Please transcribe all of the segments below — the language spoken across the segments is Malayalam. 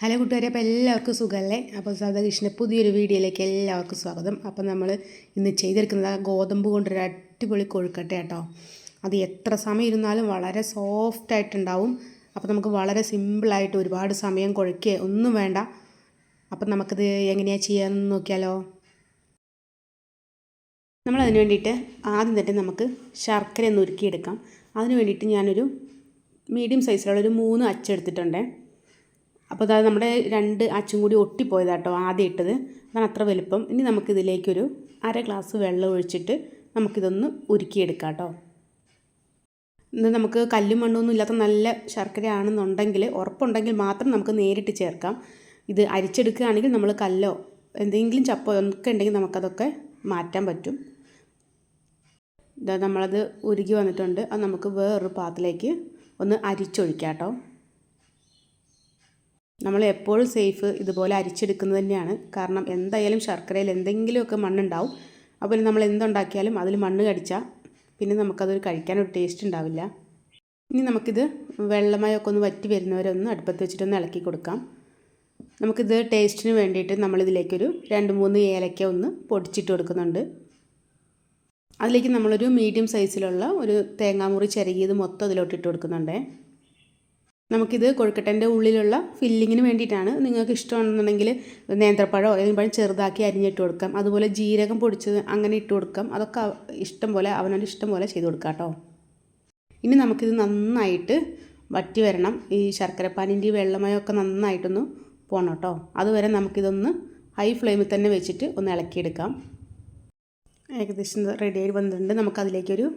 ഹലോ കൂട്ടുകാരെ അപ്പോൾ എല്ലാവർക്കും സുഖമല്ലേ? അപ്പോൾ സദകൃഷ്ണ പുതിയൊരു വീഡിയോയിലേക്ക് എല്ലാവർക്കും സ്വാഗതം. അപ്പോൾ നമ്മൾ ഇന്ന് ചെയ്തെടുക്കുന്നത് ഗോതമ്പ് കൊണ്ടൊരു അടിപൊളി കൊഴുക്കട്ട കേട്ടോ. അത് എത്ര സമയം ഇരുന്നാലും വളരെ സോഫ്റ്റ് ആയിട്ടുണ്ടാവും. അപ്പോൾ നമുക്ക് വളരെ സിമ്പിളായിട്ട് ഒരുപാട് സമയം കുഴക്കുക ഒന്നും വേണ്ട. അപ്പം നമുക്കിത് എങ്ങനെയാണ് ചെയ്യാമെന്ന് നോക്കിയാലോ. നമ്മൾ അതിന് വേണ്ടിയിട്ട് ആദ്യം തന്നെ നമുക്ക് ശർക്കര ഒന്ന് ഉരുക്കിയെടുക്കാം. അതിന് വേണ്ടിയിട്ട് ഞാനൊരു മീഡിയം സൈസിലുള്ള ഒരു മൂന്ന് അച്ചെടുത്തിട്ടുണ്ട്. അപ്പോൾ അതായത് നമ്മുടെ രണ്ട് അച്ചും കൂടി ഒട്ടിപ്പോയതാട്ടോ ആദ്യം ഇട്ടത്. അതാണ് അത്ര വലുപ്പം. ഇനി നമുക്കിതിലേക്കൊരു അര ഗ്ലാസ് വെള്ളം ഒഴിച്ചിട്ട് നമുക്കിതൊന്ന് ഉരുക്കിയെടുക്കാം കേട്ടോ. ഇത് നമുക്ക് കല്ലും മണ്ണൊന്നും ഇല്ലാത്ത നല്ല ശർക്കര ആണെന്നുണ്ടെങ്കിൽ ഉറപ്പുണ്ടെങ്കിൽ മാത്രം നമുക്ക് നേരിട്ട് ചേർക്കാം. ഇത് അരിച്ചെടുക്കുകയാണെങ്കിൽ നമ്മൾ കല്ലോ എന്തെങ്കിലും ചപ്പോ ഒക്കെ ഉണ്ടെങ്കിൽ നമുക്കതൊക്കെ മാറ്റാൻ പറ്റും. നമ്മളത് ഉരുകി വന്നിട്ടുണ്ട്. അത് നമുക്ക് വേറൊരു പാത്രത്തിലേക്ക് ഒന്ന് അരിച്ചൊഴിക്കാം കേട്ടോ. നമ്മൾ എപ്പോഴും സേഫ് ഇതുപോലെ അരിച്ചെടുക്കുന്നത് തന്നെയാണ്. കാരണം എന്തായാലും ശർക്കരയിൽ എന്തെങ്കിലുമൊക്കെ മണ്ണുണ്ടാവും. അപ്പോൾ നമ്മൾ എന്തുണ്ടാക്കിയാലും അതിൽ മണ്ണ് കടിച്ചാൽ പിന്നെ നമുക്കതൊരു കഴിക്കാനൊരു ടേസ്റ്റ് ഉണ്ടാവില്ല. ഇനി നമുക്കിത് വെള്ളമയൊക്കെ ഒന്ന് വറ്റി വരുന്നവരെ ഒന്ന് അടുപ്പത്ത് വെച്ചിട്ടൊന്ന് ഇളക്കി കൊടുക്കാം. നമുക്കിത് ടേസ്റ്റിന് വേണ്ടിയിട്ട് നമ്മളിതിലേക്കൊരു രണ്ട് മൂന്ന് ഏലക്ക ഒന്ന് പൊടിച്ചിട്ട് കൊടുക്കുന്നുണ്ട്. അതിലേക്ക് നമ്മളൊരു മീഡിയം സൈസിലുള്ള ഒരു തേങ്ങാമുറി ചിരകിയത് മൊത്തം അതിലോട്ട് ഇട്ട് കൊടുക്കുന്നുണ്ട്. നമുക്കിത് കൊഴുക്കട്ടന്റെ ഉള്ളിലുള്ള ഫില്ലിങ്ങിന് വേണ്ടിയിട്ടാണ് നിങ്ങൾക്ക് ഇഷ്ടമാണെന്നുണ്ടെങ്കിൽ നേന്ത്രപ്പഴമോ അല്ലെങ്കിൽ പഴം ചെറുതാക്കി അരിഞ്ഞിട്ട് കൊടുക്കാം. അതുപോലെ ജീരകം പൊടിച്ചത് അങ്ങനെ ഇട്ട് കൊടുക്കാം. അതൊക്കെ ഇഷ്ടം പോലെ അവനവന്റെ ഇഷ്ടം പോലെ ചെയ്ത് കൊടുക്കാം കേട്ടോ. ഇനി നമുക്കിത് നന്നായിട്ട് വറ്റി വരണം. ഈ ശർക്കരപ്പാനിന്റെ വെള്ളമയമൊക്കെ നന്നായിട്ടൊന്ന് പോകണം കേട്ടോ. അതുവരെ നമുക്കിതൊന്ന് ഹൈ ഫ്ലെയിമിൽ തന്നെ വെച്ചിട്ട് ഒന്ന് ഇളക്കിയെടുക്കാം. ഏകദേശം റെഡി ആയി വന്നിട്ടുണ്ട്. നമുക്കതിലേക്കൊരു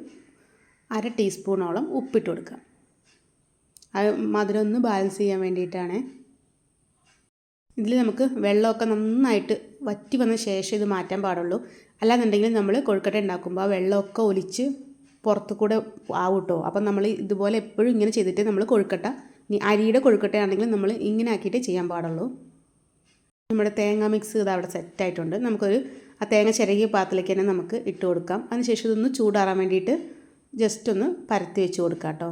അര ടീസ്പൂണോളം ഉപ്പിട്ട് കൊടുക്കാം. അത് മധുരം ഒന്ന് ബാലൻസ് ചെയ്യാൻ വേണ്ടിയിട്ടാണ്. ഇതിൽ നമുക്ക് വെള്ളമൊക്കെ നന്നായിട്ട് വറ്റി വന്ന ശേഷം ഇത് മാറ്റാൻ പാടുള്ളൂ. അല്ലാന്നുണ്ടെങ്കിൽ നമ്മൾ കൊഴുക്കട്ട ഉണ്ടാക്കുമ്പോൾ ആ വെള്ളമൊക്കെ ഒലിച്ച് പുറത്തു കൂടെ ആവും അപ്പം നമ്മൾ ഇതുപോലെ എപ്പോഴും ഇങ്ങനെ ചെയ്തിട്ട് നമ്മൾ കൊഴുക്കട്ട അരിയുടെ കൊഴുക്കട്ടയാണെങ്കിൽ നമ്മൾ ഇങ്ങനെ ആക്കിയിട്ട് ചെയ്യാൻ പാടുള്ളൂ. നമ്മുടെ തേങ്ങ മിക്സ് ഇത് അവിടെ സെറ്റായിട്ടുണ്ട് നമുക്കൊരു ആ തേങ്ങ ചിരകിയ പാത്രത്തിലേക്ക് തന്നെ നമുക്ക് ഇട്ട് കൊടുക്കാം. അതിനുശേഷം ഇതൊന്ന് ചൂടാറാൻ വേണ്ടിയിട്ട് ജസ്റ്റ് ഒന്ന് പരത്തി വെച്ച് കൊടുക്കാം കേട്ടോ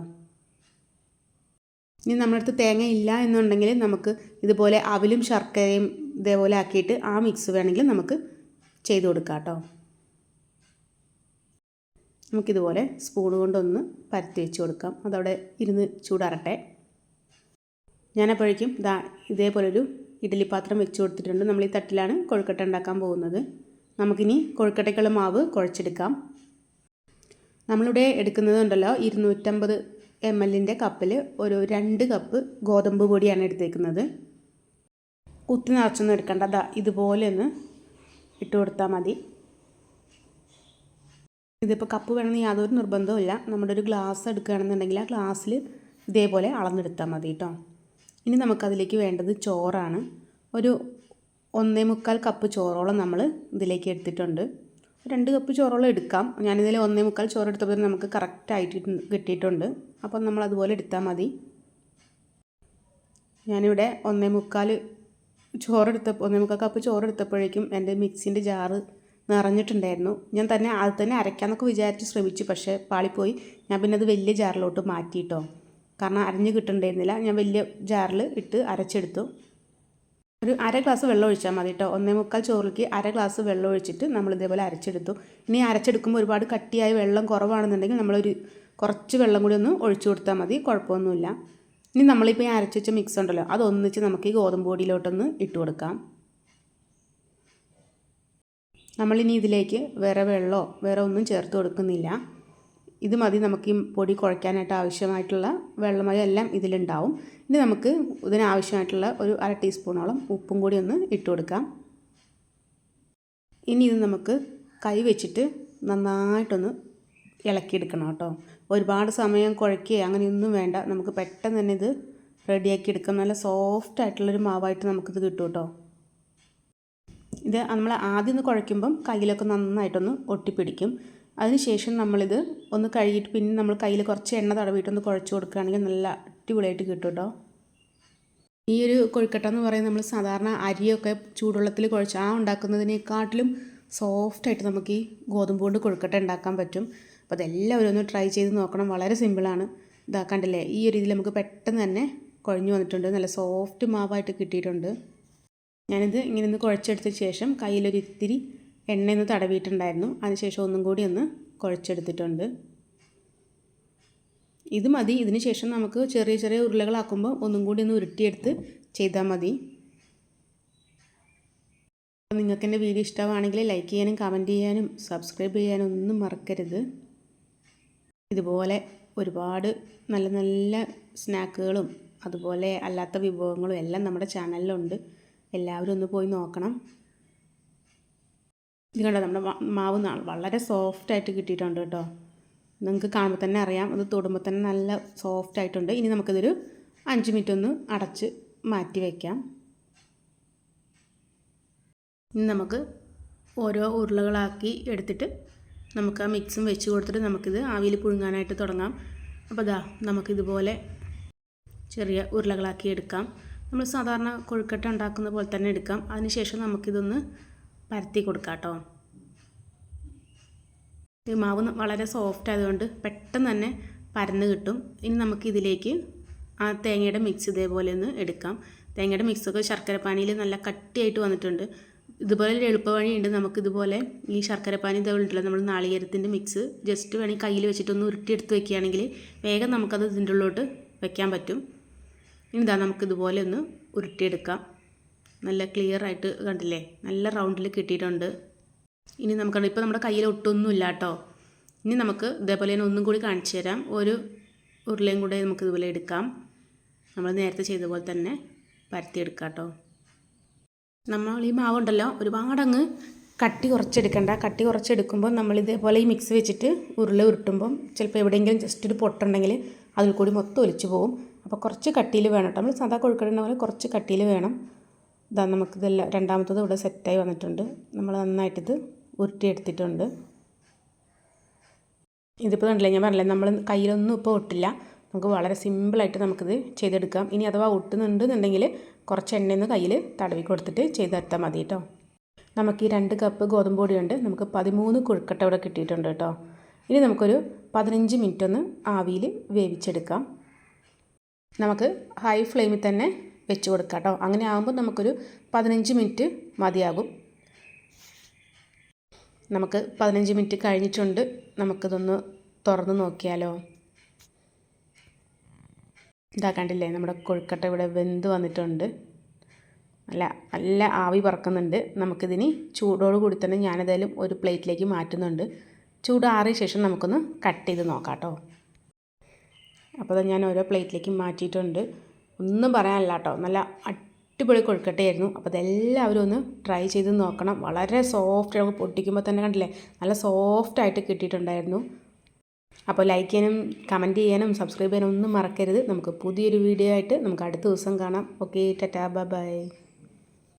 ഇനി നമ്മളടുത്ത് തേങ്ങ ഇല്ല എന്നുണ്ടെങ്കിൽ നമുക്ക് ഇതുപോലെ അവിലും ശർക്കരയും ഇതേപോലെ ആക്കിയിട്ട് ആ മിക്സ് വേണമെങ്കിൽ നമുക്ക് ചെയ്ത് കൊടുക്കാം കേട്ടോ. നമുക്കിതുപോലെ സ്പൂൺ കൊണ്ടൊന്ന് പരത്തി വെച്ച് കൊടുക്കാം. അതവിടെ ഇരുന്ന് ചൂടാറട്ടെ. ഞാനപ്പോഴേക്കും ദാ ഇതേപോലൊരു ഇഡ്ഡലി പാത്രം വെച്ച് കൊടുത്തിട്ടുണ്ട്. നമ്മൾ ഈ തട്ടിലാണ് കൊഴുക്കട്ട ഉണ്ടാക്കാൻ പോകുന്നത്. നമുക്കിനി കൊഴുക്കട്ടയ്ക്കുള്ള മാവ് കുഴച്ചെടുക്കാം. നമ്മളിവിടെ എടുക്കുന്നത് ഉണ്ടല്ലോ ഇരുന്നൂറ്റമ്പത് എം എല്ലിന്റെ കപ്പിൽ ഒരു രണ്ട് കപ്പ് ഗോതമ്പ് പൊടിയാണ് എടുത്തേക്കുന്നത്. കുത്തി നിറച്ചൊന്നും എടുക്കേണ്ട. അതാ ഇതുപോലെ ഒന്ന് ഇട്ട് കൊടുത്താൽ മതി. ഇതിപ്പോൾ കപ്പ് വേണമെന്ന് യാതൊരു നിർബന്ധവുമില്ല നമ്മുടെ ഒരു ഗ്ലാസ് എടുക്കുകയാണെന്നുണ്ടെങ്കിൽ ആ ഗ്ലാസ്സിൽ ഇതേപോലെ അളന്നെടുത്താൽ മതി കേട്ടോ ഇനി നമുക്കതിലേക്ക് വേണ്ടത് ചോറാണ്. ഒരു ഒന്നേ മുക്കാൽ കപ്പ് ചോറോളം നമ്മൾ ഇതിലേക്ക് എടുത്തിട്ടുണ്ട്. രണ്ട് കപ്പ് ചോറോളം എടുക്കാം. ഞാനിതിൽ ഒന്നേ മുക്കാൽ ചോറ് എടുത്തപ്പോൾ നമുക്ക് കറക്റ്റായിട്ട് കിട്ടിയിട്ടുണ്ട്. അപ്പം നമ്മൾ അതുപോലെ എടുത്താൽ മതി. ഞാനിവിടെ ഒന്നേ മുക്കാൽ ചോറെടുത്ത ഒന്നേ മുക്കാൽ കപ്പ് ചോറെടുത്തപ്പോഴേക്കും എന്റെ മിക്സിന്റെ ജാറ് നിറഞ്ഞിട്ടുണ്ടായിരുന്നു. ഞാൻ തന്നെ അത് തന്നെ അരയ്ക്കാമെന്നൊക്കെ വിചാരിച്ച് ശ്രമിച്ചു പക്ഷേ പാളിപ്പോയി. ഞാൻ പിന്നെ അത് വലിയ ജാറിലോട്ട് മാറ്റിയിട്ടോ. കാരണം അരഞ്ഞ് കിട്ടുന്നുണ്ടായിരുന്നില്ല ഞാൻ വലിയ ജാറിൽ ഇട്ട് അരച്ചെടുത്തു. ഒരു അര ഗ്ലാസ് വെള്ളം ഒഴിച്ചാൽ മതി കേട്ടോ ഒന്നേ മുക്കാൽ ചോറിലേക്ക് അര ഗ്ലാസ് വെള്ളം ഒഴിച്ചിട്ട് നമ്മൾ ഇതേപോലെ അരച്ചെടുത്തു. ഇനി അരച്ചെടുക്കുമ്പോൾ ഒരുപാട് കട്ടിയായ വെള്ളം കുറവാണെന്നുണ്ടെങ്കിൽ നമ്മളൊരു കുറച്ച് വെള്ളം കൂടി ഒന്ന് ഒഴിച്ചു കൊടുത്താൽ മതി. കുഴപ്പമൊന്നുമില്ല. ഇനി നമ്മളിപ്പോൾ ഈ അരച്ച് വെച്ച മിക്സ് ഉണ്ടല്ലോ അതൊന്നിച്ച് നമുക്ക് ഈ ഗോതമ്പ് പൊടിയിലോട്ടൊന്ന് ഇട്ട് കൊടുക്കാം. നമ്മളിനി ഇതിലേക്ക് വേറെ വെള്ളമോ വേറെ ഒന്നും ചേർത്ത് കൊടുക്കുന്നില്ല. ഇത് മതി നമുക്ക് ഈ പൊടി കുഴയ്ക്കാനായിട്ട് ആവശ്യമായിട്ടുള്ള വെള്ളമയം എല്ലാം ഇതിലുണ്ടാവും. ഇനി നമുക്ക് ഇതിനാവശ്യമായിട്ടുള്ള ഒരു അര ടീസ്പൂണോളം ഉപ്പും കൂടി ഒന്ന് ഇട്ട് കൊടുക്കാം. ഇനി ഇത് നമുക്ക് കൈ വെച്ചിട്ട് നന്നായിട്ടൊന്ന് ഇളക്കിയെടുക്കണം കേട്ടോ. ഒരുപാട് സമയം കുഴയ്ക്കുക അങ്ങനെയൊന്നും വേണ്ട. നമുക്ക് പെട്ടെന്ന് തന്നെ ഇത് റെഡിയാക്കി എടുക്കാം. നല്ല സോഫ്റ്റ് ആയിട്ടുള്ളൊരു മാവായിട്ട് നമുക്കിത് കിട്ടും കേട്ടോ. ഇത് നമ്മൾ ആദ്യം ഒന്ന് കുഴയ്ക്കുമ്പം കയ്യിലൊക്കെ നന്നായിട്ടൊന്ന് ഒട്ടിപ്പിടിക്കും. അതിനുശേഷം നമ്മളിത് ഒന്ന് കഴുകിയിട്ട് പിന്നെ നമ്മൾ കയ്യിൽ കുറച്ച് എണ്ണ തടവിയിട്ടൊന്ന് കുഴച്ച് കൊടുക്കുകയാണെങ്കിൽ നല്ല അടിപൊളിയായിട്ട് കിട്ടും കേട്ടോ. ഈ ഒരു കൊഴുക്കട്ട എന്ന് പറയുന്നത് നമ്മൾ സാധാരണ അരിയൊക്കെ ചൂടുവെള്ളത്തിൽ കുഴച്ച് ആ ഉണ്ടാക്കുന്നതിനേക്കാട്ടിലും സോഫ്റ്റായിട്ട് നമുക്ക് ഈ ഗോതമ്പ് കൊണ്ട് കൊഴുക്കട്ട ഉണ്ടാക്കാൻ പറ്റും. അപ്പോൾ അതെല്ലാവരും ഒന്ന് ട്രൈ ചെയ്ത് നോക്കണം. വളരെ സിമ്പിളാണ് ഇതാ കണ്ടില്ലേ? ഈ ഒരു രീതിയിൽ നമുക്ക് പെട്ടെന്ന് തന്നെ കുഴഞ്ഞു വന്നിട്ടുണ്ട്. നല്ല സോഫ്റ്റ് മാവായിട്ട് കിട്ടിയിട്ടുണ്ട്. ഞാനിത് ഇങ്ങനെ ഒന്ന് കുഴച്ചെടുത്ത ശേഷം കയ്യിലൊരു ഇത്തിരി എണ്ണയൊന്ന് തടവിയിട്ടുണ്ടായിരുന്നു അതിനുശേഷം ഒന്നും കൂടി ഒന്ന് കുഴച്ചെടുത്തിട്ടുണ്ട്. ഇത് മതി. ഇതിന് ശേഷം നമുക്ക് ചെറിയ ചെറിയ ഉരുളകളാക്കുമ്പോൾ ഒന്നും കൂടി ഒന്ന് ഉരുട്ടിയെടുത്ത് ചെയ്താൽ മതി. നിങ്ങൾക്ക് എന്റെ വീഡിയോ ഇഷ്ടമാണെങ്കിൽ ലൈക്ക് ചെയ്യാനും കമന്റ് ചെയ്യാനും സബ്സ്ക്രൈബ് ചെയ്യാനും ഒന്നും മറക്കരുത്. ഇതുപോലെ ഒരുപാട് നല്ല നല്ല സ്നാക്കുകളും അതുപോലെ അല്ലാത്ത വിഭവങ്ങളും എല്ലാം നമ്മുടെ ചാനലിലുണ്ട്. എല്ലാവരും ഒന്ന് പോയി നോക്കണം. ഇത് കണ്ടോ നമ്മുടെ മാവ് വളരെ സോഫ്റ്റായിട്ട് കിട്ടിയിട്ടുണ്ട് കേട്ടോ. നിങ്ങൾക്ക് കാണുമ്പോൾ തന്നെ അറിയാം അത് തൊടുമ്പോൾ തന്നെ നല്ല സോഫ്റ്റ് ആയിട്ടുണ്ട്. ഇനി നമുക്കിതൊരു അഞ്ച് മിനിറ്റ് ഒന്ന് അടച്ച് മാറ്റി വയ്ക്കാം ഇനി നമുക്ക് ഓരോ ഉരുളകളാക്കി എടുത്തിട്ട് നമുക്ക് ആ മിക്സും വെച്ച് കൊടുത്തിട്ട് നമുക്കിത് ആവിയിൽ പുഴുങ്ങാനായിട്ട് തുടങ്ങാം. അപ്പോൾ ഇതാ നമുക്കിതുപോലെ ചെറിയ ഉരുളകളാക്കി എടുക്കാം. നമ്മൾ സാധാരണ കൊഴുക്കട്ട ഉണ്ടാക്കുന്ന പോലെ തന്നെ എടുക്കാം. അതിനുശേഷം നമുക്കിതൊന്ന് പരത്തി കൊടുക്കാം കേട്ടോ മാവ് വളരെ സോഫ്റ്റ് ആയതുകൊണ്ട് പെട്ടെന്ന് തന്നെ പരന്ന് കിട്ടും. ഇനി നമുക്കിതിലേക്ക് ആ തേങ്ങയുടെ മിക്സ് ഇതേപോലെ ഒന്ന് എടുക്കാം. തേങ്ങയുടെ മിക്സൊക്കെ ശർക്കരപ്പാനിയിൽ നല്ല കട്ടിയായിട്ട് വന്നിട്ടുണ്ട്. ഇതുപോലെ ഒരു എളുപ്പവഴിയുണ്ട് നമുക്കിതുപോലെ ഈ ശർക്കരപ്പാനി ഇതേ ഉണ്ടല്ലോ നമ്മൾ നാളികേരത്തിന്റെ മിക്സ് ജസ്റ്റ് വേണമെങ്കിൽ കയ്യിൽ വെച്ചിട്ടൊന്ന് ഉരുട്ടിയെടുത്ത് വെക്കുകയാണെങ്കിൽ വേഗം നമുക്കത് ഇതിന്റെ ഉള്ളിലോട്ട് വെക്കാൻ പറ്റും. ഇനി ഇതാ നമുക്കിതുപോലെ ഒന്ന് ഉരുട്ടിയെടുക്കാം. നല്ല ക്ലിയർ ആയിട്ട് കണ്ടില്ലേ? നല്ല റൗണ്ടിൽ കിട്ടിയിട്ടുണ്ട്. ഇനി നമുക്ക് ഇപ്പോൾ നമ്മുടെ കയ്യിൽ ഒട്ടൊന്നുമില്ല കേട്ടോ ഇനി നമുക്ക് ഇതേപോലെ തന്നെ ഒന്നും കൂടി കാണിച്ചു തരാം. ഒരു ഉരുളയും കൂടെ നമുക്ക് ഇതുപോലെ എടുക്കാം. നമ്മൾ നേരത്തെ ചെയ്ത പോലെ തന്നെ പരത്തിയെടുക്കാം കേട്ടോ നമ്മൾ ഈ മാവുണ്ടല്ലോ ഒരുപാടങ്ങ് കട്ടി കുറച്ചെടുക്കണ്ട. കട്ടി കുറച്ചെടുക്കുമ്പോൾ നമ്മൾ ഇതേപോലെ ഈ മിക്സ് വെച്ചിട്ട് ഉരുള ഉരുട്ടുമ്പം ചിലപ്പോൾ എവിടെയെങ്കിലും ജസ്റ്റ് ഒരു പൊട്ടുണ്ടെങ്കിൽ അതിൽ കൂടി മൊത്തം ഒലിച്ചു പോകും. അപ്പോൾ കുറച്ച് കട്ടിയിൽ വേണം കേട്ടോ നമ്മൾ സാധാ കൊഴുക്കടുന്ന പോലെ കുറച്ച് കട്ടിയിൽ വേണം. ഇതാ നമുക്കിതെല്ലാം രണ്ടാമത്തത് ഇവിടെ സെറ്റായി വന്നിട്ടുണ്ട്. നമ്മൾ നന്നായിട്ടിത് ഉരുട്ടിയെടുത്തിട്ടുണ്ട്. ഇതിപ്പോൾ കണ്ടില്ല ഞാൻ പറഞ്ഞില്ലേ നമ്മൾ കയ്യിലൊന്നും ഇപ്പോൾ ഒട്ടില്ല. നമുക്ക് വളരെ സിമ്പിളായിട്ട് നമുക്കിത് ചെയ്തെടുക്കാം. ഇനി അഥവാ ഒട്ടുന്നുണ്ടെന്നുണ്ടെങ്കിൽ കുറച്ച് എണ്ണയൊന്ന് കയ്യിൽ തടവി കൊടുത്തിട്ട് ചെയ്തെടുത്താൽ മതി കേട്ടോ. നമുക്ക് ഈ രണ്ട് കപ്പ് ഗോതമ്പ് പൊടിയുണ്ട് നമുക്ക് പതിമൂന്ന് കുഴുക്കട്ട ഇവിടെ കിട്ടിയിട്ടുണ്ട് കേട്ടോ. ഇനി നമുക്കൊരു പതിനഞ്ച് മിനിറ്റ് ഒന്ന് ആവിയിൽ വേവിച്ചെടുക്കാം. നമുക്ക് ഹൈ ഫ്ലെയിമിൽ തന്നെ വെച്ച് കൊടുക്കാം കേട്ടോ അങ്ങനെ ആകുമ്പോൾ നമുക്കൊരു പതിനഞ്ച് മിനിറ്റ് മതിയാകും. നമുക്ക് പതിനഞ്ച് മിനിറ്റ് കഴിഞ്ഞിട്ടുണ്ട്. നമുക്കിതൊന്ന് തുറന്ന് നോക്കിയാലോ? ഇതാ കണ്ടില്ലേ? നമ്മുടെ കൊഴുക്കട്ട ഇവിടെ വെന്ത് വന്നിട്ടുണ്ട്. അല്ല നല്ല ആവി പറക്കുന്നുണ്ട്. നമുക്കിതിനി ചൂടോട് കൂടി തന്നെ ഞാനേതായാലും ഒരു പ്ലേറ്റിലേക്ക് മാറ്റുന്നുണ്ട്. ചൂടാറിയ ശേഷം നമുക്കൊന്ന് കട്ട് ചെയ്ത് നോക്കാം കേട്ടോ അപ്പോൾ ഞാൻ ഓരോ പ്ലേറ്റിലേക്ക് മാറ്റിയിട്ടുണ്ട്. ഒന്നും പറയാനല്ല കേട്ടോ. നല്ല അടിപൊളി കൊഴുക്കട്ടയായിരുന്നു. അപ്പോൾ അതെല്ലാവരും ഒന്ന് ട്രൈ ചെയ്ത് നോക്കണം. വളരെ സോഫ്റ്റ് നമുക്ക് പൊട്ടിക്കുമ്പോൾ തന്നെ കണ്ടില്ലേ? നല്ല സോഫ്റ്റായിട്ട് കിട്ടിയിട്ടുണ്ടായിരുന്നു. അപ്പോൾ ലൈക്ക് ചെയ്യാനും കമന്റ് ചെയ്യാനും സബ്സ്ക്രൈബ് ചെയ്യാനും ഒന്നും മറക്കരുത്. നമുക്ക് പുതിയൊരു വീഡിയോ ആയിട്ട് നമുക്ക് അടുത്ത ദിവസം കാണാം. Okay tata bye